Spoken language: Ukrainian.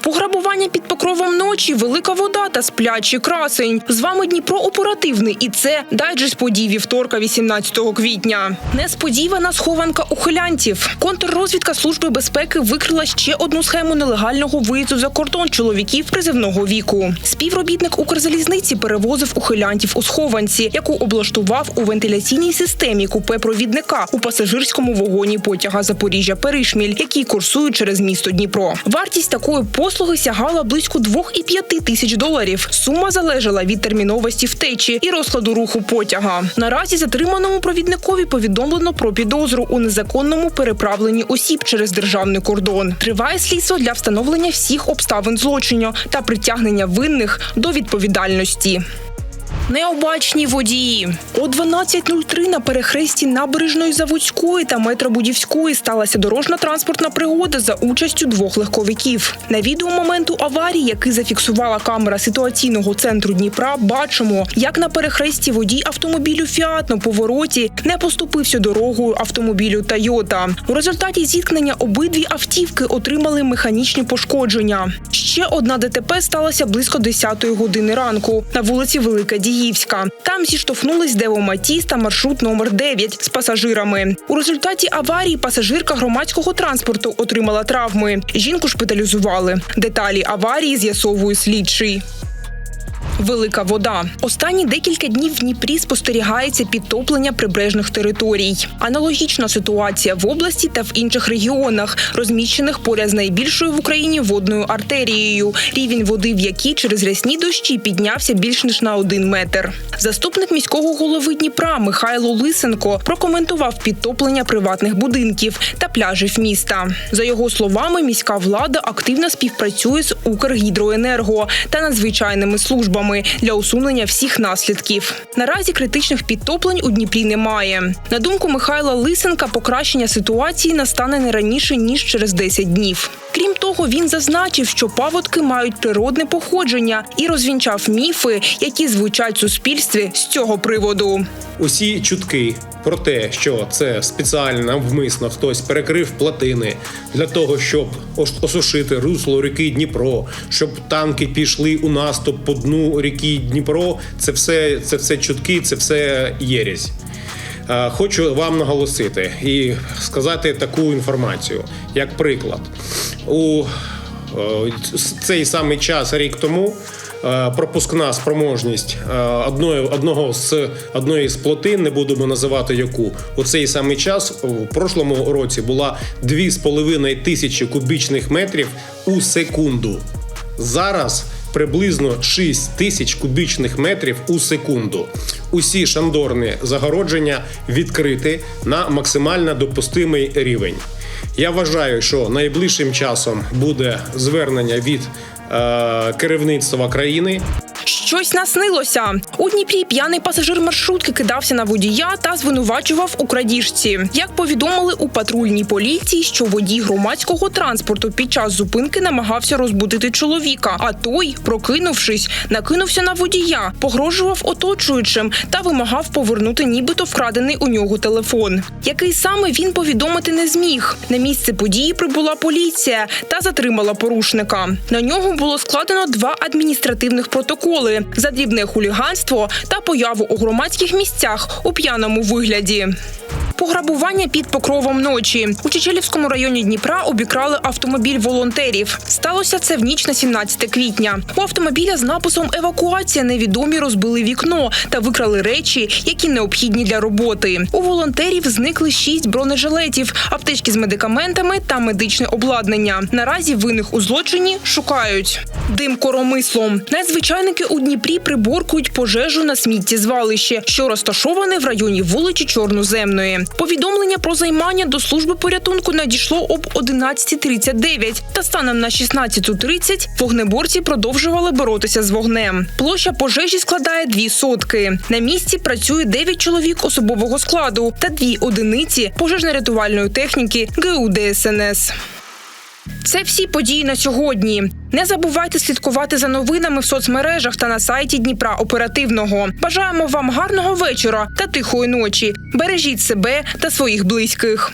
Пограбування під покровом ночі, велика вода та сплячий красень. З вами Дніпро оперативний, і це дайджест подій вівторка, 18 квітня. Несподівана схованка ухилянтів. Контррозвідка служби безпеки викрила ще одну схему нелегального виїзду за кордон чоловіків призивного віку. Співробітник Укрзалізниці перевозив ухилянтів у схованці, яку облаштував у вентиляційній системі купе провідника у пасажирському вагоні потяга Запоріжжя Перишміль, який курсує через місто Дніпро. Вартість такої послуги сягала близько 2,5 тисяч доларів. Сума залежала від терміновості втечі і розкладу руху потяга. Наразі затриманому провідникові повідомлено про підозру у незаконному переправленні осіб через державний кордон. Триває слідство для встановлення всіх обставин злочину та притягнення винних до відповідальності. Необачні водії о 12.03 на перехресті набережної Заводської та метробудівської сталася дорожна транспортна пригода за участю двох легковиків. На відео моменту аварії, який зафіксувала камера ситуаційного центру Дніпра, бачимо, як на перехресті водій автомобілю Фіат на повороті не поступився дорогою автомобілю Тойота. У результаті зіткнення обидві автівки отримали механічні пошкодження. Ще одна ДТП сталася близько 10 години ранку на вулиці Велика Діївська. Там зіштовхнулись Дево Матіс та маршрут номер 9 з пасажирами. У результаті аварії пасажирка громадського транспорту отримала травми. Жінку шпиталізували. Деталі аварії з'ясовує слідчий. Велика вода. Останні декілька днів в Дніпрі спостерігається підтоплення прибережних територій. Аналогічна ситуація в області та в інших регіонах, розміщених поряд з найбільшою в Україні водною артерією, рівень води в якій через рясні дощі піднявся більш ніж на один метр. Заступник міського голови Дніпра Михайло Лисенко прокоментував підтоплення приватних будинків та пляжів міста. За його словами, міська влада активно співпрацює з Укргідроенерго та надзвичайними службами для усунення всіх наслідків. Наразі критичних підтоплень у Дніпрі немає. На думку Михайла Лисенка, покращення ситуації настане не раніше ніж через 10 днів. Крім того, він зазначив, що паводки мають природне походження і розвінчав міфи, які звучать в суспільстві з цього приводу. усі чутки про те, що це спеціально навмисно хтось перекрив плотини для того, щоб осушити русло ріки Дніпро, щоб танки пішли у наступ по дну ріки Дніпро. Це все, це все чутки, це все єресь. Е, Хочу вам наголосити і сказати таку інформацію, як приклад. У е, цей самий час рік тому е, пропускна спроможність одної, одного з одної з плотин, не будемо називати яку, у цей самий час у прошлому році була 2,5 тисячі кубічних метрів у секунду. Зараз приблизно 6 тисяч кубічних метрів у секунду. Усі шандорні загородження відкриті на максимально допустимий рівень. Я вважаю, що найближчим часом буде звернення від е, керівництва країни Щось наснилося. У Дніпрі п'яний пасажир маршрутки кидався на водія та звинувачував у крадіжці. Як повідомили у патрульній поліції, що водій громадського транспорту під час зупинки намагався розбудити чоловіка, а той, прокинувшись, накинувся на водія, погрожував оточуючим та вимагав повернути нібито вкрадений у нього телефон. Який саме він повідомити не зміг. На місце події прибула поліція та затримала порушника. На нього було складено два адміністративних протоколи за дрібне хуліганство та появу у громадських місцях у п'яному вигляді. Пограбування під покровом ночі у Чечелівському районі Дніпра обікрали автомобіль волонтерів. Сталося це в ніч на 17 квітня. У автомобіля з написом Евакуація невідомі розбили вікно та викрали речі, які необхідні для роботи. У волонтерів зникли шість бронежилетів, аптечки з медикаментами та медичне обладнання. Наразі винних у злочині шукають. Дим коромислом. Надзвичайники у Дніпрі приборкують пожежу на сміттєзвалище, що розташоване в районі вулиці Чорноземної. Повідомлення про займання до служби порятунку надійшло об 11.39. Та станом на 16.30 вогнеборці продовжували боротися з вогнем. Площа пожежі складає дві сотки. На місці працює 9 чоловік особового складу та дві одиниці пожежно-рятувальної техніки ГУ ДСНС. Це всі події на сьогодні. Не забувайте слідкувати за новинами в соцмережах та на сайті Дніпра Оперативного. Бажаємо вам гарного вечора та тихої ночі. Бережіть себе та своїх близьких.